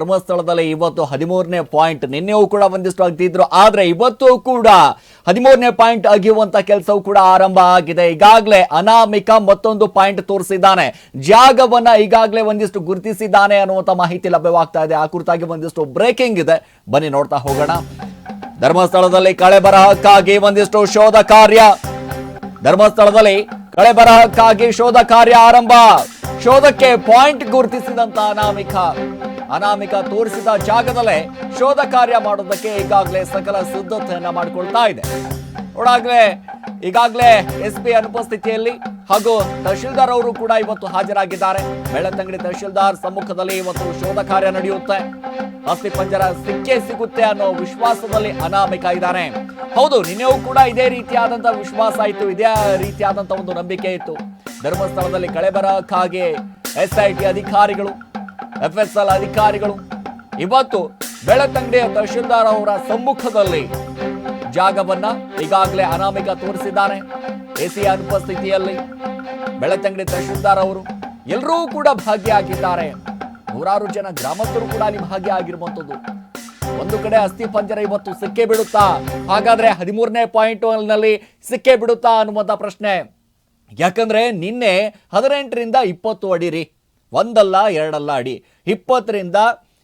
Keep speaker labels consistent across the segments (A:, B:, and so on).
A: ಧರ್ಮಸ್ಥಳದಲ್ಲಿ ಇವತ್ತು ಹದಿಮೂರನೇ ಪಾಯಿಂಟ್. ನಿನ್ನೆಯೂ ಕೂಡ ಒಂದಿಷ್ಟು ಆಗ್ತಿದ್ರು, ಆದ್ರೆ ಇವತ್ತು ಕೂಡ ಹದಿಮೂರನೇ ಪಾಯಿಂಟ್ ಅಗಿಯುವಂತ ಕೆಲಸವೂ ಕೂಡ ಆರಂಭ ಆಗಿದೆ. ಈಗಾಗಲೇ ಅನಾಮಿಕ ಮತ್ತೊಂದು ಪಾಯಿಂಟ್ ತೋರಿಸಿದ್ದಾನೆ. ಜಾಗವನ್ನ ಈಗಾಗಲೇ ಒಂದಿಷ್ಟು ಗುರುತಿಸಿದ್ದಾನೆ ಅನ್ನುವಂತ ಮಾಹಿತಿ ಲಭ್ಯವಾಗ್ತಾ ಇದೆ. ಆ ಕುರಿತಾಗಿ ಒಂದಿಷ್ಟು ಬ್ರೇಕಿಂಗ್ ಇದೆ. ಬನ್ನಿ ನೋಡ್ತಾ ಹೋಗೋಣ. ಧರ್ಮಸ್ಥಳದಲ್ಲಿ ಕಳೆ ಬರಹಕ್ಕಾಗಿ ಒಂದಿಷ್ಟು ಶೋಧ ಕಾರ್ಯ. ಧರ್ಮಸ್ಥಳದಲ್ಲಿ ಕಳೆ ಬರಹಕ್ಕಾಗಿ ಶೋಧ ಕಾರ್ಯ ಆರಂಭ. ಶೋಧಕ್ಕೆ ಪಾಯಿಂಟ್ ಗುರುತಿಸಿದಂತ ಅನಾಮಿಕ. ಅನಾಮಿಕ ತೋರಿಸಿದ ಜಾಗದಲ್ಲೇ ಶೋಧ ಕಾರ್ಯ ಮಾಡೋದಕ್ಕೆ ಈಗಾಗಲೇ ಸಕಲ ಸಿದ್ಧತೆಯನ್ನ ಮಾಡಿಕೊಳ್ತಾ ಇದೆ. ನೋಡಾಗ್ಲೇ, ಈಗಾಗಲೇ ಎಸ್ ಪಿ ಅನುಪಸ್ಥಿತಿಯಲ್ಲಿ ಹಾಗೂ ತಹಶೀಲ್ದಾರ್ ಅವರು ಕೂಡ ಇವತ್ತು ಹಾಜರಾಗಿದ್ದಾರೆ. ಬೆಳ್ಳತಂಗಡಿ ತಹಶೀಲ್ದಾರ್ ಸಮ್ಮುಖದಲ್ಲಿ ಇವತ್ತು ಶೋಧ ಕಾರ್ಯ ನಡೆಯುತ್ತೆ. ಅಸ್ಥಿ ಪಂಜರ ಸಿಕ್ಕೇ ಸಿಗುತ್ತೆ ಅನ್ನೋ ವಿಶ್ವಾಸದಲ್ಲಿ ಅನಾಮಿಕ ಇದ್ದಾರೆ. ಹೌದು, ನಿನ್ನೆಯೂ ಕೂಡ ಇದೇ ರೀತಿಯಾದಂತಹ ವಿಶ್ವಾಸ ಇತ್ತು, ಇದೇ ರೀತಿಯಾದಂತಹ ಒಂದು ನಂಬಿಕೆ ಇತ್ತು. ಧರ್ಮಸ್ಥಳದಲ್ಲಿ ಕಳೆ ಬರಕ್ಕಾಗಿ ಎಸ್ ಐ ಟಿ ಅಧಿಕಾರಿಗಳು ಎಫ್ ಎಸ್ ಎಲ್ ಅಧಿಕಾರಿಗಳು. ಇವತ್ತು ಬೆಳತಂಗಡಿಯ ತಹಶೀಲ್ದಾರ್ ಅವರ ಸಮ್ಮುಖದಲ್ಲಿ ಜಾಗವನ್ನ ಈಗಾಗಲೇ ಅನಾಮಿಕ ತೋರಿಸಿದ್ದಾರೆ. ಎಸಿ ಅನುಪಸ್ಥಿತಿಯಲ್ಲಿ ಬೆಳತಂಗಡಿ ತಹಶೀಲ್ದಾರ್ ಅವರು ಎಲ್ಲರೂ ಕೂಡ ಭಾಗಿಯಾಗಿದ್ದಾರೆ. ನೂರಾರು ಜನ ಗ್ರಾಮಸ್ಥರು ಕೂಡ ಅಲ್ಲಿ ಭಾಗಿಯಾಗಿರುವಂತದ್ದು ಒಂದು ಕಡೆ ಅಸ್ಥಿ ಪಂಜರ ಇವತ್ತು ಸಿಕ್ಕೇ ಬಿಡುತ್ತಾ? ಹಾಗಾದ್ರೆ ಹದಿಮೂರನೇ ಪಾಯಿಂಟ್ನಲ್ಲಿ ಸಿಕ್ಕೇ ಬಿಡುತ್ತಾ ಅನ್ನುವಂತ ಪ್ರಶ್ನೆ. ಯಾಕಂದ್ರೆ ನಿನ್ನೆ ಹದಿನೆಂಟರಿಂದ ಇಪ್ಪತ್ತು ಅಡಿ ರೀ. ಒಂದಲ್ಲ ಎರಡಲ್ಲ ಅಡಿ. ಇಪ್ಪತ್ತರಿಂದ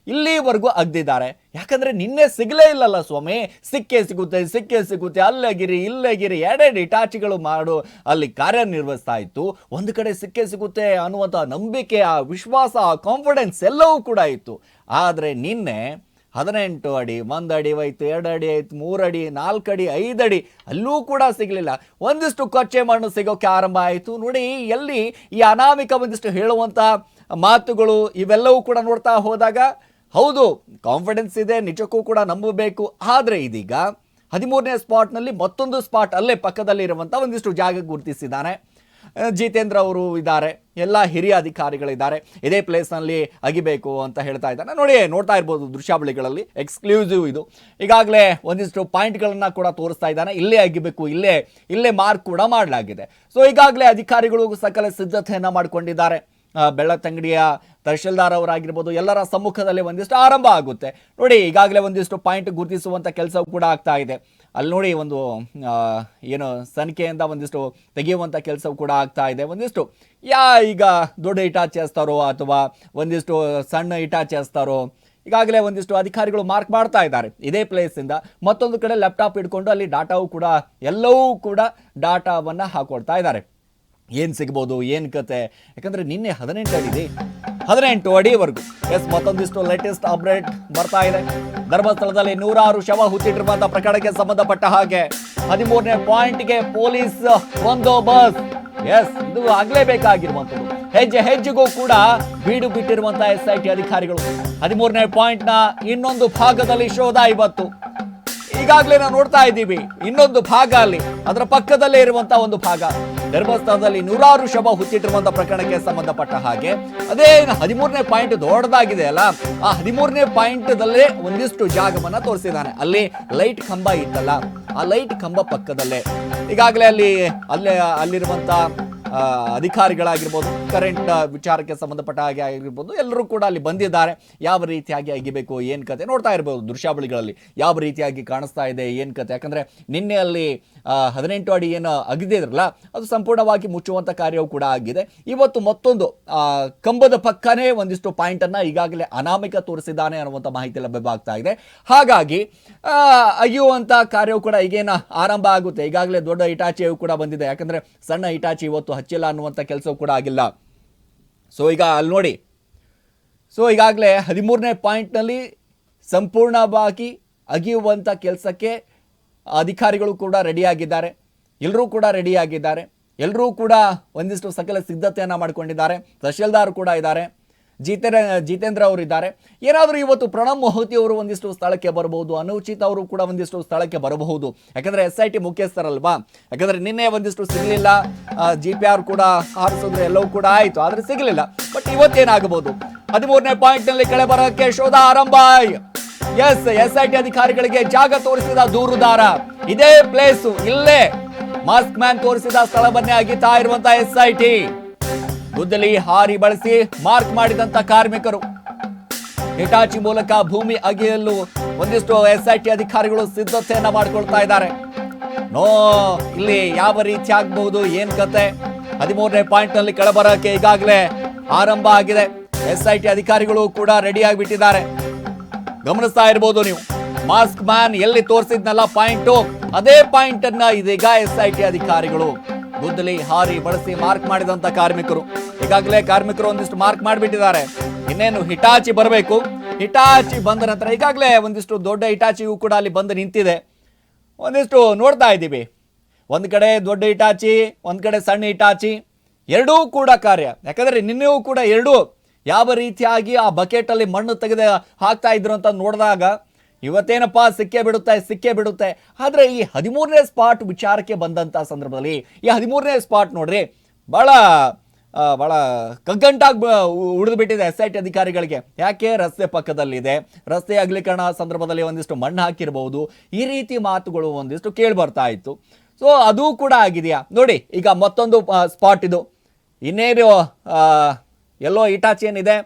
A: ಇಲ್ಲಿವರೆಗೂ ಅಗ್ದಿದ್ದಾರೆ. ಯಾಕಂದ್ರೆ ನಿನ್ನೆ ಸಿಗಲೇ ಇಲ್ಲಲ್ಲ ಸ್ವಾಮಿ. ಸಿಕ್ಕೇ ಸಿಗುತ್ತೆ ಸಿಕ್ಕೇ ಸಿಗುತ್ತೆ. ಅಲ್ಲೇ ಗಿರಿ, ಇಲ್ಲೇ ಎರಡೆರಡು ಇಟಾಚಿಗಳು ಮಾಡು. ಅಲ್ಲಿ ಕಾರ್ಯನಿರ್ವಹಿಸ್ತಾ ಇತ್ತು. ಒಂದು ಕಡೆ ಸಿಕ್ಕೇ ಸಿಗುತ್ತೆ ಅನ್ನುವಂಥ ನಂಬಿಕೆ, ಆ ವಿಶ್ವಾಸ, ಆ ಕಾನ್ಫಿಡೆನ್ಸ್ ಎಲ್ಲವೂ ಕೂಡ ಇತ್ತು. ಆದರೆ ನಿನ್ನೆ ಹದಿನೆಂಟು ಅಡಿ, ಒಂದು ಅಡಿ ಆಯ್ತು ಎರಡು ಅಡಿ ಆಯ್ತು, ಮೂರು ಅಡಿ, ನಾಲ್ಕು ಅಡಿ, ಐದು ಅಡಿ, ಅಲ್ಲೂ ಕೂಡ ಸಿಗಲಿಲ್ಲ. ಒಂದಿಷ್ಟು ಕೊಚ್ಚೆ ಮಣ್ಣು ಸಿಗೋಕೆ ಆರಂಭ ಆಯಿತು. ನೋಡಿ, ಎಲ್ಲಿ ಈ ಅನಾಮಿಕ ಒಂದಿಷ್ಟು ಹೇಳುವಂಥ ಮಾತುಗಳು ಇವೆಲ್ಲವೂ ಕೂಡ ನೋಡ್ತಾ ಹೋದಾಗ, ಹೌದು ಕಾನ್ಫಿಡೆನ್ಸ್ ಇದೆ, ನಿಜಕ್ಕೂ ಕೂಡ ನಂಬಬೇಕು. ಆದರೆ ಇದೀಗ ಹದಿಮೂರನೇ ಸ್ಪಾಟ್ನಲ್ಲಿ ಮತ್ತೊಂದು ಸ್ಪಾಟ್ ಅಲ್ಲೇ ಪಕ್ಕದಲ್ಲಿ ಇರುವಂಥ ಒಂದಿಷ್ಟು ಜಾಗ ಗುರುತಿಸಿದ್ದಾನೆ. ಜಿತೇಂದ್ರ ಅವರು ಇದ್ದಾರೆ. ಎಲ್ಲ ಹಿರಿಯ ಅಧಿಕಾರಿಗಳಿದ್ದಾರೆ. ಇದೇ ಪ್ಲೇಸ್ನಲ್ಲಿ ಅಗಿಬೇಕು ಅಂತ ಹೇಳ್ತಾ ಇದ್ದಾನೆ ನೋಡಿ, ನೋಡ್ತಾ ಇರ್ಬೋದು ದೃಶ್ಯಾವಳಿಗಳಲ್ಲಿ. ಎಕ್ಸ್ಕ್ಲೂಸಿವ್ ಇದು. ಈಗಾಗಲೇ ಒಂದಿಷ್ಟು ಪಾಯಿಂಟ್ಗಳನ್ನು ಕೂಡ ತೋರಿಸ್ತಾ ಇದ್ದಾನೆ. ಇಲ್ಲೇ ಅಗಿಬೇಕು, ಇಲ್ಲೇ ಇಲ್ಲೇ ಮಾರ್ಕ್ ಕೂಡ ಮಾಡಲಾಗಿದೆ. ಸೊ ಈಗಾಗಲೇ ಅಧಿಕಾರಿಗಳು ಸಕಲ ಸಿದ್ಧತೆಯನ್ನು ಮಾಡಿಕೊಂಡಿದ್ದಾರೆ. ಬೆಳ್ಳತಂಗಡಿಯ ತಹಶೀಲ್ದಾರ್ ಅವರಾಗಿರ್ಬೋದು, ಎಲ್ಲರ ಸಮ್ಮುಖದಲ್ಲಿ ಒಂದಿಷ್ಟು ಆರಂಭ ಆಗುತ್ತೆ. ನೋಡಿ, ಈಗಾಗಲೇ ಒಂದಿಷ್ಟು ಪಾಯಿಂಟ್ ಗುರುತಿಸುವಂಥ ಕೆಲಸ ಕೂಡ ಆಗ್ತಾ ಇದೆ. ಅಲ್ಲಿ ನೋಡಿ ಒಂದು ಏನು ಸಂಖ್ಯೆಯಿಂದ ಒಂದಿಷ್ಟು ತೆಗೆಯುವಂಥ ಕೆಲಸವು ಕೂಡ ಆಗ್ತಾ ಇದೆ. ಒಂದಿಷ್ಟು, ಯಾ, ಈಗ ದೊಡ್ಡ ಇಟಾಚಿ ಅಥವಾ ಒಂದಿಷ್ಟು ಸಣ್ಣ ಇಟಾಚಿ ಹಚ್ತಾರೋ, ಈಗಾಗಲೇ ಒಂದಿಷ್ಟು ಅಧಿಕಾರಿಗಳು ಮಾರ್ಕ್ ಮಾಡ್ತಾ ಇದ್ದಾರೆ. ಇದೇ ಪ್ಲೇಸಿಂದ ಮತ್ತೊಂದು ಕಡೆ ಲ್ಯಾಪ್ಟಾಪ್ ಇಟ್ಕೊಂಡು ಅಲ್ಲಿ ಡಾಟಾವು ಕೂಡ, ಎಲ್ಲವೂ ಕೂಡ ಡಾಟಾವನ್ನು ಹಾಕೊಳ್ತಾ ಇದ್ದಾರೆ. ಏನು ಸಿಗ್ಬೋದು, ಏನು ಕತೆ? ಯಾಕಂದರೆ ನಿನ್ನೆ ಹದಿನೆಂಟಾಗಿದೆ ಹದಿನೆಂಟು ಅಡಿವರೆಗೂ. ಎಸ್, ಮತ್ತೊಂದಿಷ್ಟು ಲೇಟೆಸ್ಟ್ ಅಪ್ಡೇಟ್ ಬರ್ತಾ ಇದೆ. ಧರ್ಮಸ್ಥಳದಲ್ಲಿ ನೂರಾರು ಶವ ಹುತ್ತಿಟ್ಟಿರುವಂತಹ ಪ್ರಕರಣಕ್ಕೆ ಸಂಬಂಧಪಟ್ಟ ಹಾಗೆ ಹದಿಮೂರನೇ ಪಾಯಿಂಟ್ಗೆ ಪೊಲೀಸ್ ಬಂದೋಬಸ್ತ್. ಎಸ್, ಇದು ಆಗ್ಲೇಬೇಕಾಗಿರುವಂಥದ್ದು. ಹೆಜ್ಜೆ ಹೆಜ್ಜೆಗೂ ಕೂಡ ಬೀಡು ಬಿಟ್ಟಿರುವಂತಹ ಎಸ್ ಐ ಟಿ ಅಧಿಕಾರಿಗಳು. ಹದಿಮೂರನೇ ಪಾಯಿಂಟ್ನ ಇನ್ನೊಂದು ಭಾಗದಲ್ಲಿ ಶೋಧ ಇವತ್ತು. ಈಗಾಗಲೇ ನಾವು ನೋಡ್ತಾ ಇದ್ದೀವಿ. ಇನ್ನೊಂದು ಭಾಗ ಅಲ್ಲಿ. ಅದರ ಪಕ್ಕದಲ್ಲೇ ಇರುವಂತಹ ಒಂದು ಭಾಗ. ಧರ್ಮಸ್ಥಳದಲ್ಲಿ ನೂರಾರು ಶವ ಹುಚ್ಚಿಟ್ಟಿರುವಂತಹ ಪ್ರಕರಣಕ್ಕೆ ಸಂಬಂಧಪಟ್ಟ ಹಾಗೆ. ಅದೇ ಹದಿಮೂರನೇ ಪಾಯಿಂಟ್ ದೊಡ್ಡದಾಗಿದೆ ಅಲ್ಲ. ಆ ಹದಿಮೂರನೇ ಪಾಯಿಂಟ್ ದಲ್ಲೇ ಒಂದಿಷ್ಟು ಜಾಗವನ್ನ ತೋರಿಸಿದ್ದಾನೆ ಅಲ್ಲಿ ಲೈಟ್ ಕಂಬ ಇತ್ತಲ್ಲ. ಆ ಲೈಟ್ ಕಂಬ ಪಕ್ಕದಲ್ಲೇ. ಈಗಾಗಲೇ ಅಲ್ಲಿ ಅಲ್ಲೇ ಅಲ್ಲಿರುವಂತ ಆ, ಅಧಿಕಾರಿಗಳಾಗಿರ್ಬೋದು ಕರೆಂಟ್ ವಿಚಾರಕ್ಕೆ ಸಂಬಂಧಪಟ್ಟ ಹಾಗೆ ಆಗಿರ್ಬೋದು, ಎಲ್ಲರೂ ಕೂಡ ಅಲ್ಲಿ ಬಂದಿದ್ದಾರೆ. ಯಾವ ರೀತಿಯಾಗಿ ಅಗಿಬೇಕು ಏನು ಕತೆ ನೋಡ್ತಾ ಇರ್ಬೋದು ದೃಶ್ಯಾವಳಿಗಳಲ್ಲಿ. ಯಾವ ರೀತಿಯಾಗಿ ಕಾಣಿಸ್ತಾ ಇದೆ, ಏನು ಕತೆ? ಯಾಕಂದ್ರೆ ನಿನ್ನೆ ಅಲ್ಲಿ ಹದಿನೆಂಟು ಅಡಿ ಏನು ಅಗಿದಿದ್ರಲ್ಲ ಅದು ಸಂಪೂರ್ಣವಾಗಿ ಮುಚ್ಚುವಂಥ ಕಾರ್ಯವೂ ಕೂಡ ಆಗಿದೆ. ಇವತ್ತು ಮತ್ತೊಂದು ಕಂಬದ ಪಕ್ಕನೇ ಒಂದಿಷ್ಟು ಪಾಯಿಂಟನ್ನು ಈಗಾಗಲೇ ಅನಾಮಿಕ ತೋರಿಸಿದ್ದಾನೆ ಅನ್ನುವಂಥ ಮಾಹಿತಿ ಲಭ್ಯವಾಗ್ತಾ ಇದೆ. ಹಾಗಾಗಿ ಅಗಿಯುವಂಥ ಕಾರ್ಯವು ಕೂಡ ಈಗೇನ ಆರಂಭ ಆಗುತ್ತೆ. ಈಗಾಗಲೇ ದೊಡ್ಡ ಇಟಾಚಿಯು ಕೂಡ ಬಂದಿದೆ. ಯಾಕಂದ್ರೆ ಸಣ್ಣ ಇಟಾಚಿ ಇವತ್ತು ಹಚ್ಚಿಲ್ಲ ಅನ್ನುವಂಥ ಕೆಲಸವೂ ಕೂಡ ಆಗಿಲ್ಲ. ಸೊ ಈಗ ಅಲ್ಲಿ ನೋಡಿ. ಸೊ ಈಗಾಗಲೇ ಹದಿಮೂರನೇ ಪಾಯಿಂಟ್ನಲ್ಲಿ ಸಂಪೂರ್ಣವಾಗಿ ಅಗಿಯುವಂಥ ಕೆಲಸಕ್ಕೆ ಅಧಿಕಾರಿಗಳು ಕೂಡ ರೆಡಿಯಾಗಿದ್ದಾರೆ ಎಲ್ಲರೂ ಕೂಡ ರೆಡಿಯಾಗಿದ್ದಾರೆ ಎಲ್ಲರೂ ಕೂಡ ಒಂದಿಷ್ಟು ಸಕಲ ಸಿದ್ಧತೆಯನ್ನು ಮಾಡಿಕೊಂಡಿದ್ದಾರೆ. ತಹಶೀಲ್ದಾರ್ ಕೂಡ ಇದ್ದಾರೆ. ಜಿತೇಂದ್ರ ಜಿತೇಂದ್ರ ಅವರು ಇದ್ದಾರೆ. ಏನಾದರೂ ಇವತ್ತು ಪ್ರಣಬ್ ಮೊಹತಿ ಅವರು ಒಂದಿಷ್ಟು ಸ್ಥಳಕ್ಕೆ ಬರಬಹುದು, ಅನುಚಿತ್ ಅವರು ಕೂಡ ಒಂದಿಷ್ಟು ಸ್ಥಳಕ್ಕೆ ಬರಬಹುದು. ಯಾಕಂದ್ರೆ ಎಸ್ ಐ ಟಿ ಮುಖ್ಯಸ್ಥರಲ್ವಾ? ಯಾಕಂದ್ರೆ ನಿನ್ನೆ ಒಂದಿಷ್ಟು ಸಿಗಲಿಲ್ಲ. ಜಿ ಪಿ ಆರ್ ಕೂಡ ಹಾರಿಸಿದ್ರೆ ಎಲ್ಲವೂ ಕೂಡ ಆಯಿತು, ಆದರೆ ಸಿಗಲಿಲ್ಲ. ಬಟ್ ಇವತ್ತೇನಾಗಬಹುದು? ಹದಿಮೂರನೇ ಪಾಯಿಂಟ್ನಲ್ಲಿ ಕೆಳ ಬರೋಕ್ಕೆ ಶೋಧ ಆರಂಭ. ಎಸ್ ಎಸ್ ಐ ಟಿ ಅಧಿಕಾರಿಗಳಿಗೆ ಜಾಗ ತೋರಿಸಿದ ದೂರುದಾರ. ಇದೇ ಪ್ಲೇಸು ಇಲ್ಲೇ. ಮಾಸ್ಕ್ ಮ್ಯಾನ್ ತೋರಿಸಿದ ಸ್ಥಳವನ್ನೇ ಆಗಿತ್ತಾ ಇರುವಂತಹ ಎಸ್ ಐ ಟಿ. ಗುದ್ದಲಿ ಹಾರಿ ಬಳಸಿ ಮಾರ್ಕ್ ಮಾಡಿದಂತ ಕಾರ್ಮಿಕರು. ಹಿಟಾಚಿ ಮೂಲಕ ಭೂಮಿ ಅಗೆಯಲು ಒಂದಿಷ್ಟು ಎಸ್ ಐ ಟಿ ಅಧಿಕಾರಿಗಳು ಸಿದ್ಧತೆಯನ್ನ ಮಾಡ್ಕೊಳ್ತಾ ಇದ್ದಾರೆ. ನೋ, ಇಲ್ಲಿ ಯಾವ ರೀತಿ ಆಗಬಹುದು, ಏನ್ ಕತೆ? ಹದಿಮೂರನೇ ಪಾಯಿಂಟ್ನಲ್ಲಿ ಕೆಳಬರಕ್ಕೆ ಈಗಾಗಲೇ ಆರಂಭ ಆಗಿದೆ. ಎಸ್ ಐ ಟಿ ಅಧಿಕಾರಿಗಳು ಕೂಡ ರೆಡಿ ಆಗಿಬಿಟ್ಟಿದ್ದಾರೆ. ಗಮನಿಸ್ತಾ ಇರ್ಬೋದು ನೀವು. ಮಾಸ್ಕ್ ಮ್ಯಾನ್ ಎಲ್ಲಿ ತೋರಿಸಿದ್ನಲ್ಲ ಪಾಯಿಂಟ್? ಅದೇ ಪಾಯಿಂಟ್ ಅನ್ನ ಇದೀಗ ಎಸ್ ಐ ಟಿ ಅಧಿಕಾರಿಗಳು ಗುದ್ದಲಿ ಹಾರಿ ಬಳಸಿ ಮಾರ್ಕ್ ಮಾಡಿದಂತ ಕಾರ್ಮಿಕರು. ಈಗಾಗಲೇ ಕಾರ್ಮಿಕರು ಒಂದಿಷ್ಟು ಮಾರ್ಕ್ ಮಾಡಿಬಿಟ್ಟಿದ್ದಾರೆ. ಇನ್ನೇನು ಹಿಟಾಚಿ ಬರಬೇಕು? ಹಿಟಾಚಿ ಬಂದ ನಂತರ ಈಗಾಗಲೇ ಒಂದಿಷ್ಟು ದೊಡ್ಡ ಹಿಟಾಚಿಯೂ ಕೂಡ ಅಲ್ಲಿ ಬಂದು ನಿಂತಿದೆ. ಒಂದಿಷ್ಟು ನೋಡ್ತಾ ಇದ್ದೀವಿ. ಒಂದು ಕಡೆ ದೊಡ್ಡ ಹಿಟಾಚಿ, ಒಂದು ಕಡೆ ಸಣ್ಣ ಹಿಟಾಚಿ, ಎರಡೂ ಕೂಡ ಕಾರ್ಯ. ಯಾಕಂದರೆ ನಿನ್ನೆಯೂ ಕೂಡ ಎರಡೂ ಯಾವ ರೀತಿಯಾಗಿ ಆ ಬಕೆಟಲ್ಲಿ ಮಣ್ಣು ತೆಗೆದು ಹಾಕ್ತಾ ಇದ್ರು ಅಂತ ನೋಡಿದಾಗ ಇವತ್ತೇನಪ್ಪ ಸಿಕ್ಕೇ ಬಿಡುತ್ತೆ ಸಿಕ್ಕೇ ಬಿಡುತ್ತೆ? ಆದರೆ ಈ ಹದಿಮೂರನೇ ಸ್ಪಾಟ್ ವಿಚಾರಕ್ಕೆ ಬಂದಂಥ ಸಂದರ್ಭದಲ್ಲಿ, ಈ ಹದಿಮೂರನೇ ಸ್ಪಾಟ್ ನೋಡ್ರಿ ಭಾಳ ಭಾಳ ಕಗ್ಗಂಟಾಗಿ ಉಳಿದು ಬಿಟ್ಟಿದೆ ಎಸ್ ಐ ಟಿ ಅಧಿಕಾರಿಗಳಿಗೆ. ಯಾಕೆ? ರಸ್ತೆ ಪಕ್ಕದಲ್ಲಿದೆ. ರಸ್ತೆ ಅಗಲೀಕರಣ ಸಂದರ್ಭದಲ್ಲಿ ಒಂದಿಷ್ಟು ಮಣ್ಣು ಹಾಕಿರಬಹುದು ಈ ರೀತಿ ಮಾತುಗಳು ಒಂದಿಷ್ಟು ಕೇಳಿ ಬರ್ತಾ ಇತ್ತು. ಸೊ ಅದು ಕೂಡ ಆಗಿದೆಯಾ? ನೋಡಿ, ಈಗ ಮತ್ತೊಂದು ಸ್ಪಾಟ್ ಇದು. ಇನ್ನೇನು ಎಲ್ಲೋ ಇಟಾಚಿ ಏನಿದೆ?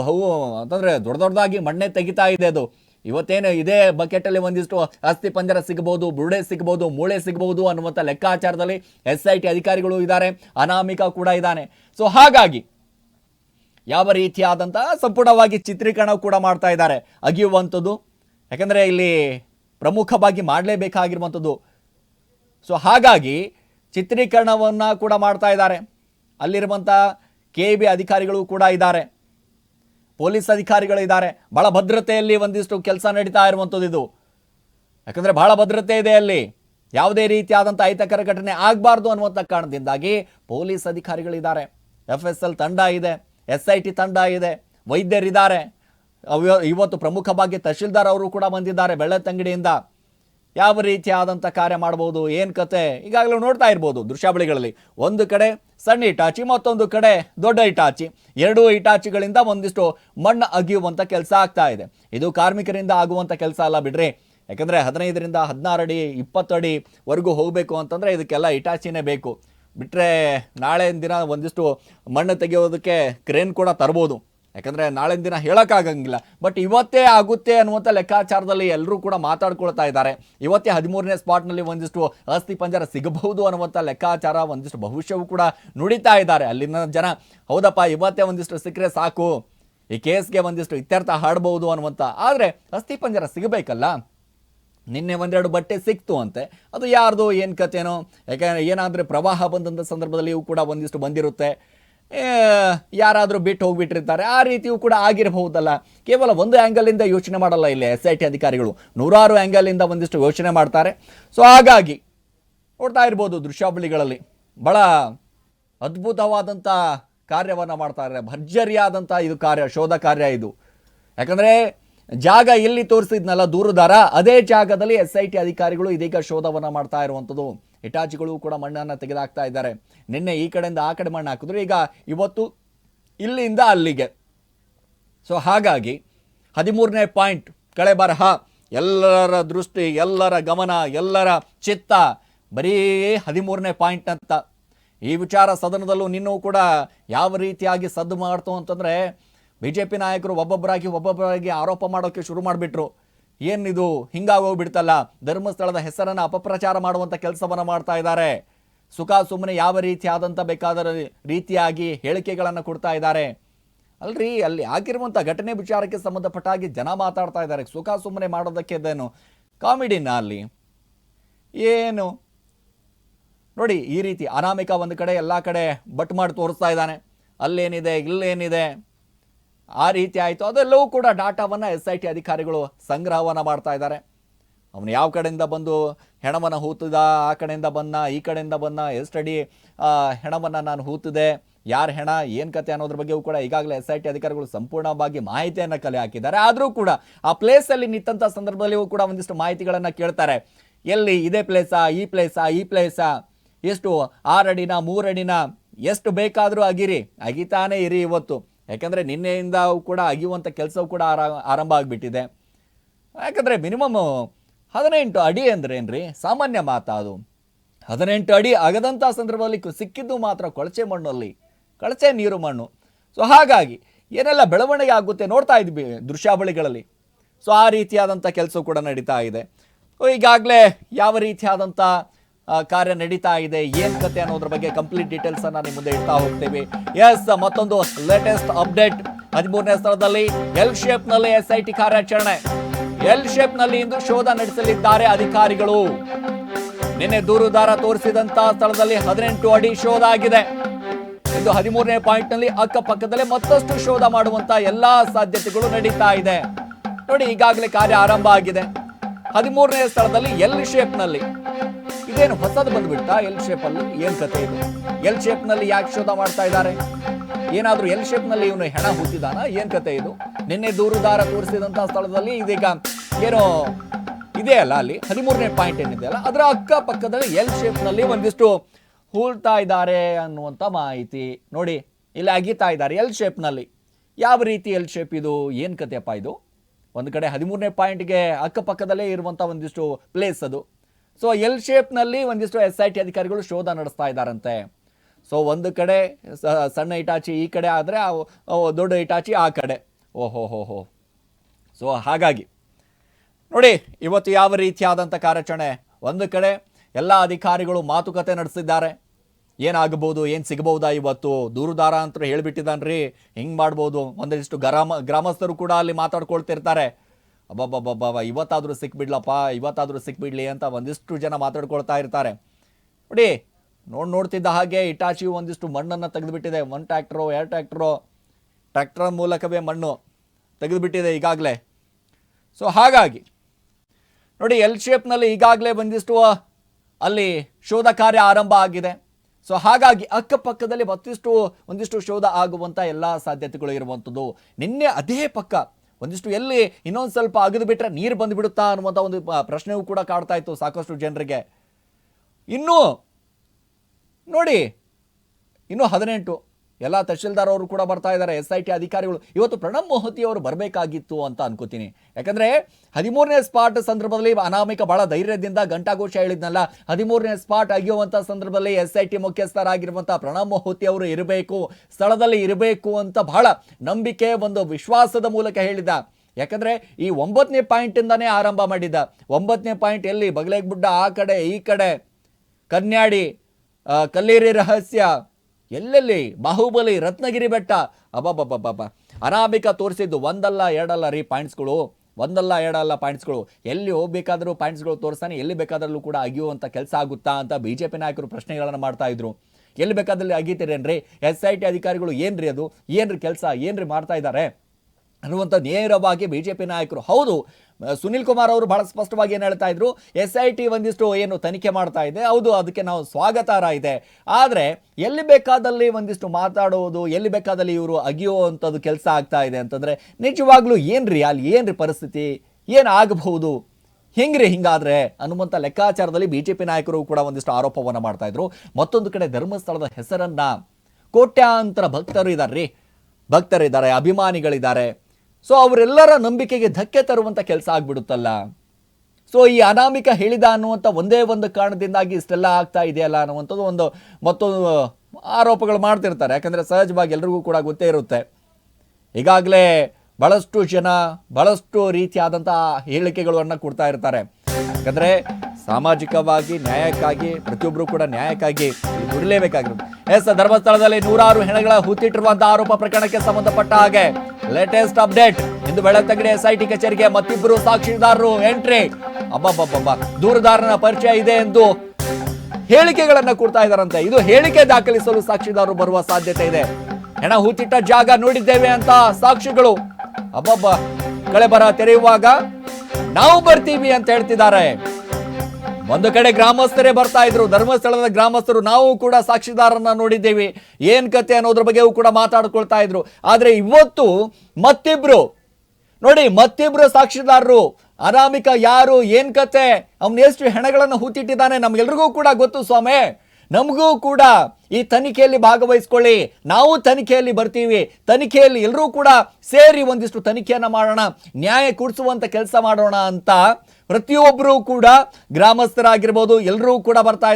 A: ಬಹು ಅಂತಂದರೆ ಅಂತಂದ್ರೆ ದೊಡ್ಡ ದೊಡ್ಡದಾಗಿ ಮಣ್ಣೆ ತೆಗಿತಾ ಇದೆ ಅದು. ಇವತ್ತೇನು ಇದೇ ಬಕೆಟಲ್ಲಿ ಒಂದಿಷ್ಟು ಅಸ್ಥಿ ಪಂಜರ ಸಿಗಬಹುದು, ಬುರುಡೆ ಸಿಗಬಹುದು, ಮೂಳೆ ಸಿಗಬಹುದು ಅನ್ನುವಂಥ ಲೆಕ್ಕಾಚಾರದಲ್ಲಿ ಎಸ್ ಐ ಟಿ ಅಧಿಕಾರಿಗಳು ಇದ್ದಾರೆ. ಅನಾಮಿಕ ಕೂಡ ಇದ್ದಾನೆ. ಸೊ ಹಾಗಾಗಿ ಯಾವ ರೀತಿಯಾದಂತಹ ಸಂಪೂರ್ಣವಾಗಿ ಚಿತ್ರೀಕರಣ ಕೂಡ ಮಾಡ್ತಾ ಇದ್ದಾರೆ. ಅಗಿಯುವಂಥದ್ದು, ಯಾಕಂದರೆ ಇಲ್ಲಿ ಪ್ರಮುಖವಾಗಿ ಮಾಡಲೇಬೇಕಾಗಿರುವಂಥದ್ದು. ಸೊ ಹಾಗಾಗಿ ಚಿತ್ರೀಕರಣವನ್ನು ಕೂಡ ಮಾಡ್ತಾ ಇದ್ದಾರೆ. ಅಲ್ಲಿರುವಂಥ ಕೆ ಬಿ ಅಧಿಕಾರಿಗಳು ಕೂಡ ಇದ್ದಾರೆ. ಪೊಲೀಸ್ ಅಧಿಕಾರಿಗಳು ಇದ್ದಾರೆ ಬಹಳ ಭದ್ರತೆಯಲ್ಲಿ ಒಂದಿಷ್ಟು ಕೆಲಸ ನಡೀತಾ ಇರುವಂಥದ್ದು ಇದು. ಯಾಕಂದರೆ ಬಹಳ ಭದ್ರತೆ ಇದೆ ಅಲ್ಲಿ. ಯಾವುದೇ ರೀತಿಯಾದಂಥ ಅಹಿತಕರ ಘಟನೆ ಆಗಬಾರ್ದು ಅನ್ನುವಂಥ ಕಾರಣದಿಂದಾಗಿ ಪೊಲೀಸ್ ಅಧಿಕಾರಿಗಳಿದ್ದಾರೆ. ಎಫ್ ಎಸ್ ಎಲ್ ತಂಡ ಇದೆ ಎಸ್ ಐ ಟಿ ತಂಡ ಇದೆ, ವೈದ್ಯರಿದ್ದಾರೆ. ಇವತ್ತು ಪ್ರಮುಖವಾಗಿ ತಹಶೀಲ್ದಾರ್ ಅವರು ಕೂಡ ಬಂದಿದ್ದಾರೆ ಬೆಳ್ಳತ್ತಂಗಡಿಯಿಂದ ಯಾವ ರೀತಿಯಾದಂಥ ಕಾರ್ಯ ಮಾಡ್ಬೋದು, ಏನು ಕತೆ, ಈಗಾಗಲೇ ನೋಡ್ತಾ ಇರ್ಬೋದು ದೃಶ್ಯಾವಳಿಗಳಲ್ಲಿ. ಒಂದು ಕಡೆ ಸಣ್ಣ ಇಟಾಚಿ, ಮತ್ತೊಂದು ಕಡೆ ದೊಡ್ಡ ಇಟಾಚಿ. ಎರಡೂ ಇಟಾಚಿಗಳಿಂದ ಒಂದಿಷ್ಟು ಮಣ್ಣು ಅಗಿಯುವಂಥ ಕೆಲಸ ಆಗ್ತಾ ಇದೆ. ಇದು ಕಾರ್ಮಿಕರಿಂದ ಆಗುವಂಥ ಕೆಲಸ ಅಲ್ಲ ಬಿಡ್ರಿ. ಯಾಕಂದರೆ ಹದಿನೈದರಿಂದ ಹದಿನಾರು ಅಡಿ, ಇಪ್ಪತ್ತು ಅಡಿವರೆಗೂ ಹೋಗಬೇಕು ಅಂತಂದರೆ ಇದಕ್ಕೆಲ್ಲ ಇಟಾಚಿನೇ ಬೇಕು. ಬಿಟ್ಟರೆ ನಾಳೆ ದಿನ ಒಂದಿಷ್ಟು ಮಣ್ಣು ತೆಗೆಯೋದಕ್ಕೆ ಕ್ರೇನ್ ಕೂಡ ತರ್ಬೋದು. ಯಾಕಂದರೆ ನಾಳೆ ದಿನ ಹೇಳೋಕ್ಕಾಗಂಗಿಲ್ಲ. ಬಟ್ ಇವತ್ತೇ ಆಗುತ್ತೆ ಅನ್ನುವಂಥ ಲೆಕ್ಕಾಚಾರದಲ್ಲಿ ಎಲ್ಲರೂ ಕೂಡ ಮಾತಾಡ್ಕೊಳ್ತಾ ಇದ್ದಾರೆ. ಇವತ್ತೇ ಹದಿಮೂರನೇ ಸ್ಪಾಟ್ನಲ್ಲಿ ಒಂದಿಷ್ಟು ಅಸ್ಥಿ ಪಂಜರ ಸಿಗಬಹುದು ಅನ್ನುವಂಥ ಲೆಕ್ಕಾಚಾರ, ಒಂದಿಷ್ಟು ಭವಿಷ್ಯವೂ ಕೂಡ ನುಡಿತಾ ಇದ್ದಾರೆ. ಅಲ್ಲಿನ ಜನ, ಹೌದಪ್ಪ, ಇವತ್ತೇ ಒಂದಿಷ್ಟು ಸಿಕ್ಕರೆ ಸಾಕು. ಈ ಕೇಸ್ಗೆ ಒಂದಿಷ್ಟು ಇತ್ಯರ್ಥ ಹಾಡ್ಬೋದು ಅನ್ನುವಂಥ ಆದರೆ ಅಸ್ಥಿ ಪಂಜರ ಸಿಗಬೇಕಲ್ಲ? ನಿನ್ನೆ ಒಂದೆರಡು ಬಟ್ಟೆ ಸಿಕ್ತು ಅಂತೆ. ಅದು ಯಾರ್ದು, ಏನು ಕಥೆನೋ? ಯಾಕೆ ಏನಾದರೆ ಪ್ರವಾಹ ಬಂದಂಥ ಸಂದರ್ಭದಲ್ಲಿಯೂ ಕೂಡ ಒಂದಿಷ್ಟು ಬಂದಿರುತ್ತೆ. ಯಾರಾದರೂ ಬಿಟ್ಟು ಹೋಗ್ಬಿಟ್ಟಿರ್ತಾರೆ. ಆ ರೀತಿಯೂ ಕೂಡ ಆಗಿರಬಹುದಲ್ಲ. ಕೇವಲ ಒಂದು ಆ್ಯಂಗಲಿಂದ ಯೋಚನೆ ಮಾಡಲ್ಲ ಇಲ್ಲಿ ಎಸ್ ಐ ಟಿ ಅಧಿಕಾರಿಗಳು. ನೂರಾರು ಆ್ಯಂಗಲಿಂದ ಒಂದಿಷ್ಟು ಯೋಚನೆ ಮಾಡ್ತಾರೆ. ಸೊ ಹಾಗಾಗಿ ನೋಡ್ತಾ ಇರ್ಬೋದು ದೃಶ್ಯಾವಳಿಗಳಲ್ಲಿ. ಭಾಳ ಅದ್ಭುತವಾದಂಥ ಕಾರ್ಯವನ್ನು ಮಾಡ್ತಾರೆ. ಭರ್ಜರಿಯಾದಂಥ ಇದು ಕಾರ್ಯ, ಶೋಧ ಕಾರ್ಯ ಇದು. ಯಾಕಂದರೆ ಜಾಗ ಎಲ್ಲಿ ತೋರಿಸಿದ್ನಲ್ಲ ದೂರದಾರ, ಅದೇ ಜಾಗದಲ್ಲಿ ಎಸ್ ಐ ಟಿ ಅಧಿಕಾರಿಗಳು ಇದೀಗ ಶೋಧವನ್ನು ಮಾಡ್ತಾ ಇರುವಂಥದ್ದು ಇಟಾಚಿಗಳು ಕೂಡ ಮಣ್ಣನ್ನು ತೆಗೆದಾಕ್ತಾ ಇದ್ದಾರೆ. ನಿನ್ನೆ ಈ ಕಡೆಯಿಂದ ಆ ಕಡೆ ಮಣ್ಣು ಹಾಕಿದ್ರು. ಈಗ ಇವತ್ತು ಇಲ್ಲಿಂದ ಅಲ್ಲಿಗೆ. ಸೊ ಹಾಗಾಗಿ ಹದಿಮೂರನೇ ಪಾಯಿಂಟ್ ಕಳೆ ಬರಹ, ಎಲ್ಲರ ದೃಷ್ಟಿ, ಎಲ್ಲರ ಗಮನ, ಎಲ್ಲರ ಚಿತ್ತ ಬರೀ ಹದಿಮೂರನೇ ಪಾಯಿಂಟ್ ಅಂತ. ಈ ವಿಚಾರ ಸದನದಲ್ಲೂ ನಿನ್ನೂ ಕೂಡ ಯಾವ ರೀತಿಯಾಗಿ ಸದ್ದು ಮಾಡ್ತು ಅಂತಂದರೆ ಬಿ ಜೆ ಪಿ ನಾಯಕರು ಒಬ್ಬೊಬ್ಬರಾಗಿ ಒಬ್ಬೊಬ್ಬರಾಗಿ ಆರೋಪ ಮಾಡೋಕ್ಕೆ ಶುರು ಮಾಡಿಬಿಟ್ರು. ಏನಿದು? ಹಿಂಗಾಗೋಗ್ಬಿಡ್ತಲ್ಲ ಧರ್ಮಸ್ಥಳದ ಹೆಸರನ್ನು ಅಪಪ್ರಚಾರ ಮಾಡುವಂಥ ಕೆಲಸವನ್ನು ಮಾಡ್ತಾ ಇದ್ದಾರೆ. ಸುಖ ಸುಮ್ಮನೆ ಯಾವ ರೀತಿಯಾದಂಥ ಬೇಕಾದ ರೀತಿಯಾಗಿ ಹೇಳಿಕೆಗಳನ್ನು ಕೊಡ್ತಾ ಇದ್ದಾರೆ. ಅಲ್ರಿ, ಅಲ್ಲಿ ಆಗಿರುವಂಥ ಘಟನೆ ವಿಚಾರಕ್ಕೆ ಸಂಬಂಧಪಟ್ಟಾಗಿ ಜನ ಮಾತಾಡ್ತಾ ಇದ್ದಾರೆ. ಸುಖ ಸುಮ್ಮನೆ ಮಾಡೋದಕ್ಕೆ ಇದೇನು? ಕಾಮಿಡಿನ ಅಲ್ಲಿ? ಏನು? ನೋಡಿ, ಈ ರೀತಿ ಅನಾಮಿಕ ಒಂದು ಕಡೆ, ಎಲ್ಲ ಕಡೆ ಬಟ್ ಮಾಡಿ ತೋರಿಸ್ತಾ ಇದ್ದಾನೆ. ಅಲ್ಲೇನಿದೆ, ಇಲ್ಲೇನಿದೆ? ಆ ರೀತಿ ಆಯಿತು. ಅದೆಲ್ಲವೂ ಕೂಡ ಡಾಟಾವನ್ನು ಎಸ್ ಐ ಟಿ ಅಧಿಕಾರಿಗಳು ಸಂಗ್ರಹವನ್ನು ಮಾಡ್ತಾ ಇದ್ದಾರೆ. ಅವನು ಯಾವ ಕಡೆಯಿಂದ ಬಂದು ಹೆಣವನ್ನು ಹೂತಿದ, ಆ ಕಡೆಯಿಂದ ಬಂದ, ಈ ಕಡೆಯಿಂದ ಬಂದ ಎಷ್ಟಡಿ ಹೆಣವನ್ನು ನಾನು ಹೂತಿದೆ, ಯಾರು ಹೆಣ, ಏನು ಕತೆ ಅನ್ನೋದ್ರ ಬಗ್ಗೆಯೂ ಕೂಡ ಈಗಾಗಲೇ ಎಸ್ ಐ ಟಿ ಅಧಿಕಾರಿಗಳು ಸಂಪೂರ್ಣವಾಗಿ ಮಾಹಿತಿಯನ್ನು ಕಲೆ ಹಾಕಿದ್ದಾರೆ. ಆದರೂ ಕೂಡ ಆ ಪ್ಲೇಸಲ್ಲಿ ನಿಂತಂಥ ಸಂದರ್ಭದಲ್ಲಿಯೂ ಕೂಡ ಒಂದಿಷ್ಟು ಮಾಹಿತಿಗಳನ್ನು ಕೇಳ್ತಾರೆ. ಎಲ್ಲಿ ಇದೇ ಪ್ಲೇಸಾ, ಈ ಪ್ಲೇಸಾ ಈ ಪ್ಲೇಸಾ, ಎಷ್ಟು ಆರಡಿನ, ಮೂರಡಿನ, ಎಷ್ಟು ಬೇಕಾದರೂ ಅಗಿರಿ, ಅಗಿತಾನೇ ಇರಿ ಇವತ್ತು. ಯಾಕಂದರೆ ನಿನ್ನೆಯಿಂದ ಕೂಡ ಅಗಿಯುವಂಥ ಕೆಲಸವೂ ಕೂಡ ಆರ- ಆರಂಭ ಆಗಿಬಿಟ್ಟಿದೆ. ಯಾಕಂದರೆ ಮಿನಿಮಮ್ ಹದಿನೆಂಟು ಅಡಿ ಅಂದ್ರೆ ಏನ್ರಿ ಸಾಮಾನ್ಯ ಮಾತಾ ಅದು. ಹದಿನೆಂಟು ಅಡಿ ಆಗದಂಥ ಸಂದರ್ಭದಲ್ಲಿ ಸಿಕ್ಕಿದ್ದು ಮಾತ್ರ ಕೊಳಚೆ ಮಣ್ಣಲ್ಲಿ, ಕೊಳಚೆ ನೀರು ಮಣ್ಣು. ಸೊ ಹಾಗಾಗಿ ಏನೆಲ್ಲ ಬೆಳವಣಿಗೆ ಆಗುತ್ತೆ ನೋಡ್ತಾ ಇದ್ವಿ ದೃಶ್ಯಾವಳಿಗಳಲ್ಲಿ. ಸೊ ಆ ರೀತಿಯಾದಂಥ ಕೆಲಸ ಕೂಡ ನಡೀತಾ ಇದೆ. ಈಗಾಗಲೇ ಯಾವ ರೀತಿಯಾದಂಥ ಕಾರ್ಯ ನಡೀತಾ ಇದೆ. ಏನ್ ಕತೆ ಅನ್ನೋದ್ರ ಬಗ್ಗೆ ಕಂಪ್ಲೀಟ್ ಡೀಟೇಲ್ಸ್ ಅನ್ನ ನಿಮ್ಮ ಮುಂದೆ ಇಡ್ತಾ ಹೋಗ್ತೇವೆ. ಎಸ್ ಮತ್ತೊಂದು ಲೇಟೆಸ್ಟ್ ಅಪ್ಡೇಟ್ ಹದಿಮೂರನೇ ಸ್ಥಳದಲ್ಲಿ ಎಲ್ ಶೇಪ್ನಲ್ಲಿ ಎಸ್ ಐ ಟಿ ಕಾರ್ಯಾಚರಣೆ. ಎಲ್ ಶೇಪ್ನಲ್ಲಿ ಇಂದು ಶೋಧ ನಡೆಸಲಿದ್ದಾರೆ ಅಧಿಕಾರಿಗಳು. ನಿನ್ನೆ ದೂರುದಾರ ತೋರಿಸಿದಂತ ಸ್ಥಳದಲ್ಲಿ ಹದಿನೆಂಟು ಅಡಿ ಶೋಧ ಆಗಿದೆ. ಇಂದು ಹದಿಮೂರನೇ ಪಾಯಿಂಟ್ನಲ್ಲಿ ಅಕ್ಕಪಕ್ಕದಲ್ಲೇ ಮತ್ತಷ್ಟು ಶೋಧ ಮಾಡುವಂತ ಎಲ್ಲಾ ಸಾಧ್ಯತೆಗಳು ನಡೀತಾ ಇದೆ. ನೋಡಿ, ಈಗಾಗಲೇ ಕಾರ್ಯ ಆರಂಭ ಆಗಿದೆ. ಹದಿಮೂರನೇ ಸ್ಥಳದಲ್ಲಿ ಎಲ್ ಶೇಪ್ನಲ್ಲಿ. ಇದೇನು ಹೊಸದು ಬಂದ್ಬಿಡ್ತಾ? ಎಲ್ ಶೇಪ್ ಅಲ್ಲಿ ಏನ್ ಕತೆ ಇದು? ಎಲ್ ಶೇಪ್ನಲ್ಲಿ ಯಾಕೆ ಶೋಧ ಮಾಡ್ತಾ ಇದ್ದಾರೆ? ಏನಾದರೂ ಎಲ್ ಶೇಪ್ನಲ್ಲಿ ಇವನು ಹೆಣ ಹೂತಿದಾನ ಏನ್ ಕತೆ ಇದು? ನಿನ್ನೆ ದೂರುದಾರ ತೋರಿಸಿದಂತ ಸ್ಥಳದಲ್ಲಿ ಇದೀಗ ಏನೋ ಇದೆ ಅಲ್ಲ ಅಲ್ಲಿ? ಹದಿಮೂರನೇ ಪಾಯಿಂಟ್ ಏನಿದೆ ಅಲ್ಲ? ಅದರ ಅಕ್ಕಪಕ್ಕದಲ್ಲಿ ಎಲ್ ಶೇಪ್ನಲ್ಲಿ ಒಂದಿಷ್ಟು ಹೂಳ್ತಾ ಇದ್ದಾರೆ ಅನ್ನುವಂಥ ಮಾಹಿತಿ. ನೋಡಿ, ಇಲ್ಲಿ ಅಗಿತಾ ಇದ್ದಾರೆ ಎಲ್ ಶೇಪ್ನಲ್ಲಿ. ಯಾವ ರೀತಿ ಎಲ್ ಶೇಪ್ ಇದು? ಏನ್ ಕತೆಯಪ್ಪ ಇದು? ಒಂದು ಕಡೆ ಹದಿಮೂರನೇ ಪಾಯಿಂಟ್ಗೆ ಅಕ್ಕಪಕ್ಕದಲ್ಲೇ ಇರುವಂಥ ಒಂದಿಷ್ಟು ಪ್ಲೇಸ್ ಅದು. ಸೊ ಎಲ್ ಶೇಪ್ನಲ್ಲಿ ಒಂದಿಷ್ಟು ಎಸ್ ಐ ಟಿ ಅಧಿಕಾರಿಗಳು ಶೋಧ ನಡೆಸ್ತಾ ಇದ್ದಾರಂತೆ. ಸೊ ಒಂದು ಕಡೆ ಸಣ್ಣ ಇಟಾಚಿ ಈ ಕಡೆ ಆದರೆ ದೊಡ್ಡ ಇಟಾಚಿ ಆ ಕಡೆ. ಓಹೋ, ಹೋ ಹೋ. ಸೊ ಹಾಗಾಗಿ. ನೋಡಿ, ಇವತ್ತು ಯಾವ ರೀತಿಯಾದಂಥ ಕಾರ್ಯಾಚರಣೆ? ಒಂದು ಕಡೆ ಎಲ್ಲ ಅಧಿಕಾರಿಗಳು ಮಾತುಕತೆ ನಡೆಸಿದ್ದಾರೆ. ಏನಾಗಬಹುದು, ಏನು ಸಿಗಬಹುದಾ ಇವತ್ತು? ದೂರುದಾರ ಅಂತ ಹೇಳಿಬಿಟ್ಟಿದ್ದಾನ್ರಿ. ಹಿಂಗೆ ಮಾಡ್ಬೋದು. ಒಂದಿಷ್ಟು ಗ್ರಾಮ, ಗ್ರಾಮಸ್ಥರು ಕೂಡ ಅಲ್ಲಿ ಮಾತಾಡ್ಕೊಳ್ತಿರ್ತಾರೆ. ಅಬ್ಬಬ್ಬಬ್ಬಬ್ಬ, ಇವತ್ತಾದರೂ ಸಿಕ್ಬಿಡ್ಲಪ್ಪ, ಇವತ್ತಾದರೂ ಸಿಕ್ಬಿಡ್ಲಿ ಅಂತ ಒಂದಿಷ್ಟು ಜನ ಮಾತಾಡ್ಕೊಳ್ತಾ ಇರ್ತಾರೆ. ನೋಡಿ ನೋಡಿ ನೋಡ್ತಿದ್ದ ಹಾಗೆ ಇಟಾಚಿ ಒಂದಿಷ್ಟು ಮಣ್ಣನ್ನು ತೆಗೆದುಬಿಟ್ಟಿದೆ. ಒನ್ ಟ್ರ್ಯಾಕ್ಟ್ರು, ಎರಡು ಟ್ರ್ಯಾಕ್ಟ್ರು, ಟ್ರ್ಯಾಕ್ಟರ್ ಮೂಲಕವೇ ಮಣ್ಣು ತೆಗೆದುಬಿಟ್ಟಿದೆ ಈಗಾಗಲೇ. ಸೊ, ಹಾಗಾಗಿ, ನೋಡಿ ಎಲ್ ಶೇಪ್ನಲ್ಲಿ ಈಗಾಗಲೇ ಒಂದಿಷ್ಟು ಅಲ್ಲಿ ಶೋಧ ಕಾರ್ಯ ಆರಂಭ ಆಗಿದೆ. ಸೊ, ಹಾಗಾಗಿ ಅಕ್ಕಪಕ್ಕದಲ್ಲಿ ಮತ್ತಿಷ್ಟು, ಒಂದಿಷ್ಟು ಶೋಧ ಆಗುವಂಥ ಎಲ್ಲ ಸಾಧ್ಯತೆಗಳು ಇರುವಂಥದ್ದು ನಿನ್ನೆ ಅದೇ ಪಕ್ಕ ಒಂದಿಷ್ಟು ಎಲ್ಲಿ ಇನ್ನೊಂದು ಸ್ವಲ್ಪ ಅಗದು ಬಿಟ್ಟರೆ ನೀರು ಬಂದುಬಿಡುತ್ತಾ ಅನ್ನುವಂಥ ಒಂದು ಪ್ರಶ್ನೆಯೂ ಕೂಡ ಕಾಡ್ತಾ ಇತ್ತು ಸಾಕಷ್ಟು ಜನರಿಗೆ. ಇನ್ನೂ ನೋಡಿ, ಇನ್ನೂ ಹದಿನೆಂಟು. ಎಲ್ಲ ತಹಶೀಲ್ದಾರ್ ಅವರು ಕೂಡ ಬರ್ತಾ ಇದ್ದಾರೆ, ಎಸ್ ಐ ಟಿ ಅಧಿಕಾರಿಗಳು. ಇವತ್ತು ಪ್ರಣಬ್ ಮೊಹತಿ ಅವರು ಬರಬೇಕಾಗಿತ್ತು ಅಂತ ಅನ್ಕೋತೀನಿ. ಯಾಕಂದ್ರೆ ಹದಿಮೂರನೇ ಸ್ಪಾಟ್ ಸಂದರ್ಭದಲ್ಲಿ ಅನಾಮಿಕ ಬಹಳ ಧೈರ್ಯದಿಂದ ಘಂಟಾಘೋಷ ಹೇಳಿದ್ನಲ್ಲ, ಹದಿಮೂರನೇ ಸ್ಪಾಟ್ ಅಗಿಯುವಂಥ ಸಂದರ್ಭದಲ್ಲಿ ಎಸ್ ಐ ಟಿ ಮುಖ್ಯಸ್ಥರಾಗಿರುವಂಥ ಪ್ರಣಬ್ ಮೊಹತಿ ಅವರು ಇರಬೇಕು, ಸ್ಥಳದಲ್ಲಿ ಇರಬೇಕು ಅಂತ ಬಹಳ ನಂಬಿಕೆ, ಒಂದು ವಿಶ್ವಾಸದ ಮೂಲಕ ಹೇಳಿದ ಯಾಕಂದ್ರೆ ಈ ಒಂಬತ್ತನೇ ಪಾಯಿಂಟ್ ಇಂದಾನೇ ಆರಂಭ ಮಾಡಿದ್ದ. ಒಂಬತ್ತನೇ ಪಾಯಿಂಟ್ ಎಲ್ಲಿ? ಬಗಲೇಗುಡ್ಡ ಆ ಕಡೆ, ಈ ಕಡೆ. ಕನ್ಯಾಡಿ ಕಲ್ಲೇರಿ ರಹಸ್ಯ. ಎಲ್ಲೆಲ್ಲಿ? ಬಾಹುಬಲಿ, ರತ್ನಗಿರಿ ಬೆಟ್ಟ. ಅಬ್ಬಬ್ಬಬ್ಬಬ್ಬ. ಅನಾಮಿಕ ತೋರಿಸಿದ್ದು ಒಂದಲ್ಲ, ಎರಡಲ್ಲ ರೀ ಪಾಯಿಂಟ್ಸ್ಗಳು. ಒಂದಲ್ಲ, ಎರಡಲ್ಲ ಪಾಯಿಂಟ್ಸ್ಗಳು. ಎಲ್ಲಿ ಹೋಗಬೇಕಾದರೂ ಪಾಯಿಂಟ್ಸ್ಗಳು ತೋರಿಸ್ತಾನೆ, ಎಲ್ಲಿ ಬೇಕಾದ್ರಲ್ಲೂ ಕೂಡ ಅಗಿಯುವಂಥ ಕೆಲಸ ಆಗುತ್ತಾ ಅಂತ ಬಿ ಜೆ ಪಿ ನಾಯಕರು ಪ್ರಶ್ನೆಗಳನ್ನು ಮಾಡ್ತಾ ಇದ್ರು. ಎಲ್ಲಿ ಬೇಕಾದಲ್ಲಿ ಅಗೀತೀರೇನ್ರಿ ಎಸ್ ಐ ಟಿ ಅಧಿಕಾರಿಗಳು ಏನ್ರಿ ಅದು? ಏನ್ರಿ ಕೆಲಸ? ಏನ್ರಿ ಮಾಡ್ತಾ ಇದ್ದಾರೆ ಅನ್ನುವಂಥ ನೇರವಾಗಿ ಬಿ ಜೆ ಪಿ ನಾಯಕರು. ಹೌದು ಸುನಿಲ್ ಕುಮಾರ್ ಅವರು ಬಹಳ ಸ್ಪಷ್ಟವಾಗಿ ಏನು ಹೇಳ್ತಾ ಇದ್ರು, ಎಸ್ ಐ ಟಿ ಒಂದಿಷ್ಟು ಏನು ತನಿಖೆ ಮಾಡ್ತಾ ಇದೆ. ಹೌದು, ಅದಕ್ಕೆ ನಾವು ಸ್ವಾಗತಾರ ಇದೆ. ಆದರೆ, ಎಲ್ಲಿ ಬೇಕಾದಲ್ಲಿ ಒಂದಿಷ್ಟು ಮಾತಾಡೋದು, ಎಲ್ಲಿ ಬೇಕಾದಲ್ಲಿ ಇವರು ಅಗಿಯುವಂಥದ್ದು ಕೆಲಸ ಆಗ್ತಾ ಇದೆ ಅಂತಂದರೆ, ನಿಜವಾಗ್ಲೂ ಏನ್ರಿ, ಅಲ್ಲಿ ಏನ್ರಿ ಪರಿಸ್ಥಿತಿ? ಏನು ಆಗಬಹುದು? ಹೆಂಗ್ರಿ ಹಿಂಗಾದ್ರೆ? ಅನ್ನುವಂಥ ಲೆಕ್ಕಾಚಾರದಲ್ಲಿ ಬಿ ಜೆ ಪಿ ನಾಯಕರು ಕೂಡ ಒಂದಿಷ್ಟು ಆರೋಪವನ್ನು ಮಾಡ್ತಾ ಇದ್ರು. ಮತ್ತೊಂದು ಕಡೆ ಧರ್ಮಸ್ಥಳದ ಹೆಸರನ್ನು ಕೋಟ್ಯಾಂತರ ಭಕ್ತರು ಇದ್ದಾರೆ ರೀ ಭಕ್ತರಿದ್ದಾರೆ, ಅಭಿಮಾನಿಗಳಿದ್ದಾರೆ. ಸೊ ಅವರೆಲ್ಲರ ನಂಬಿಕೆಗೆ ಧಕ್ಕೆ ತರುವಂಥ ಕೆಲಸ ಆಗ್ಬಿಡುತ್ತಲ್ಲ. ಸೊ ಈ ಅನಾಮಿಕ ಹೇಳಿದ ಅನ್ನುವಂಥ ಒಂದೇ ಒಂದು ಕಾರಣದಿಂದಾಗಿ ಇಷ್ಟೆಲ್ಲ ಆಗ್ತಾ ಇದೆಯಲ್ಲ ಅನ್ನುವಂಥದ್ದು ಒಂದು ಮತ್ತೊಂದು ಆರೋಪಗಳು ಮಾಡ್ತಿರ್ತಾರೆ. ಯಾಕಂದರೆ ಸಹಜವಾಗಿ ಎಲ್ರಿಗೂ ಕೂಡ ಗೊತ್ತೇ ಇರುತ್ತೆ. ಈಗಾಗಲೇ ಬಹಳಷ್ಟು ಜನ ಬಹಳಷ್ಟು ರೀತಿಯಾದಂಥ ಹೇಳಿಕೆಗಳನ್ನು ಕೊಡ್ತಾ ಇರ್ತಾರೆ. ಯಾಕಂದರೆ ಸಾಮಾಜಿಕವಾಗಿ, ನ್ಯಾಯಕ್ಕಾಗಿ ಪ್ರತಿಯೊಬ್ಬರು ಕೂಡ ನ್ಯಾಯಕ್ಕಾಗಿ ದುಡಿಲೇಬೇಕಾಗಿರುತ್ತೆ ಎಸ್ ಧರ್ಮಸ್ಥಳದಲ್ಲಿ ನೂರಾರು ಹೆಣಗಳ ಹುತ್ತಿಟ್ಟಿರುವಂಥ ಆರೋಪ ಪ್ರಕರಣಕ್ಕೆ ಸಂಬಂಧಪಟ್ಟ ಹಾಗೆ ಲೇಟೆಸ್ಟ್ ಅಪ್ಡೇಟ್ ಇಂದು ಬೆಳತಗಡೆ ಎಸ್ ಐ ಟಿ ಕಚೇರಿಗೆ ಮತ್ತಿಬ್ಬರು ಸಾಕ್ಷಿದಾರರು ಎಂಟ್ರಿ ಅಬ್ಬಬ್ಬಬ್ಬ ದೂರದಾರನ ಪರಿಚಯ ಇದೆ ಎಂದು ಹೇಳಿಕೆಗಳನ್ನ ಕೊಡ್ತಾ ಇದ್ದಾರಂತೆ. ಇದು ಹೇಳಿಕೆ ದಾಖಲಿಸಲು ಸಾಕ್ಷಿದಾರರು ಬರುವ ಸಾಧ್ಯತೆ ಇದೆ. ಹೆಣ ಹೂತಿಟ್ಟ ಜಾಗ ನೋಡಿದ್ದೇವೆ ಅಂತ ಸಾಕ್ಷಿಗಳು. ಅಬ್ಬಬ್ಬ. ಕಳೆಬರ ತೆರೆಯುವಾಗ ನಾವು ಬರ್ತೀವಿ ಅಂತ ಹೇಳ್ತಿದ್ದಾರೆ. ಒಂದು ಕಡೆ ಗ್ರಾಮಸ್ಥರೇ ಬರ್ತಾ ಇದ್ರು, ಧರ್ಮಸ್ಥಳದ ಗ್ರಾಮಸ್ಥರು ನಾವು ಕೂಡ ಸಾಕ್ಷಿದಾರನ್ನ ನೋಡಿದ್ದೇವೆ. ಏನ್ ಕತೆ ಅನ್ನೋದ್ರ ಬಗ್ಗೆಯೂ ಕೂಡ ಮಾತಾಡ್ಕೊಳ್ತಾ ಇದ್ರು. ಆದ್ರೆ ಇವತ್ತು ಮತ್ತಿಬ್ರು, ನೋಡಿ ಮತ್ತಿಬ್ರು ಸಾಕ್ಷಿದಾರರು, ಅನಾಮಿಕ ಯಾರು, ಏನ್ ಕತೆ, ಅವನ್ ಎಷ್ಟು ಹೆಣಗಳನ್ನು ಹೂತಿಟ್ಟಿದ್ದಾನೆ ನಮ್ಗೆಲ್ರಿಗೂ ಕೂಡ ಗೊತ್ತು ಸ್ವಾಮಿ. ನಮಗೂ ಕೂಡ ಈ ತನಿಖೆಯಲ್ಲಿ ಭಾಗವಹಿಸ್ಕೊಳ್ಳಿ. ನಾವು ತನಿಖೆಯಲ್ಲಿ ಬರ್ತೀವಿ. ತನಿಖೆಯಲ್ಲಿ ಎಲ್ಲರೂ ಕೂಡ ಸೇರಿ ಒಂದಿಷ್ಟು ತನಿಖೆಯನ್ನು ಮಾಡೋಣ, ನ್ಯಾಯ ಕೂಡಿಸುವಂಥ ಕೆಲಸ ಮಾಡೋಣ ಅಂತ ಪ್ರತಿಯೊಬ್ಬರು ಕೂಡ ಗ್ರಾಮಸ್ಥರಾಗಿರ್ಬೋದು ಎಲ್ಲರೂ ಕೂಡ ಬರ್ತಾ